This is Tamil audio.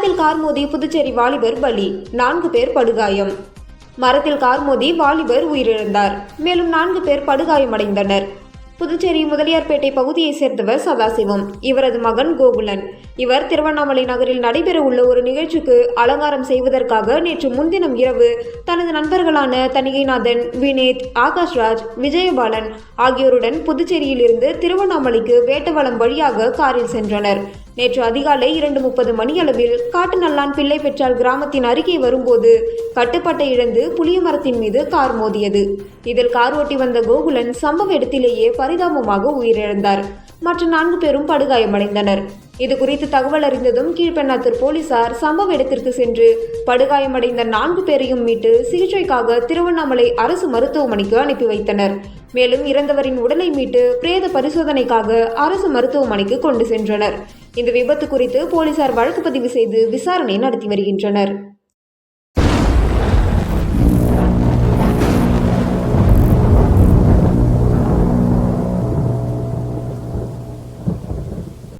கார் மோதி புதுச்சேரி வாலிபர் பலி. நான்கு பேர் படுகாயம். மரத்தில் கார் மோதி வாலிபர் உயிரிழந்தார். மேலும் நான்கு பேர் படுகாயமடைந்தனர். புதுச்சேரி முதலியார்பேட்டை பகுதியைச் சேர்ந்தவர் சதாசிவம். இவரது மகன் கோகுலன். இவர் திருவண்ணாமலை நகரில் நடைபெறவுள்ள ஒரு நிகழ்ச்சிக்கு அலங்காரம் செய்வதற்காக நேற்று முன்தினம் இரவு தனது நண்பர்களான தணிகைநாதன் வினேத் ஆகாஷ்ராஜ் விஜயபாலன் ஆகியோருடன் புதுச்சேரியிலிருந்து திருவண்ணாமலைக்கு வேட்டவளம் வழியாக காரில் சென்றனர். நேற்று அதிகாலை இரண்டு முப்பது மணியளவில் காட்டுநல்லான் பிள்ளை பெற்றால் கிராமத்தின் அருகே வரும்போது கட்டுப்பட்டை இழந்து புளிய மரத்தின் மீது கார் மோதியது. இதில் கார் ஓட்டி வந்த கோகுலன் சம்பவ இடத்திலேயே பரிதாபமாக உயிரிழந்தார். மற்ற நான்கு பேரும் படுகாயமடைந்தனர். இது குறித்து தகவல் அறிந்ததும் கீழ்பெண்ணாத்தூர் போலீசார் சம்பவ இடத்திற்கு சென்று படுகாயமடைந்த நான்கு பேரையும் மீட்டு சிகிச்சைக்காக திருவண்ணாமலை அரசு மருத்துவமனைக்கு அனுப்பி வைத்தனர். மேலும் இறந்தவரின் உடலை மீட்டு பிரேத பரிசோதனைக்காக அரசு மருத்துவமனைக்கு கொண்டு சென்றனர். இந்த விபத்து குறித்து போலீசார் வழக்கு பதிவு செய்து விசாரணை நடத்தி வருகின்றனர்.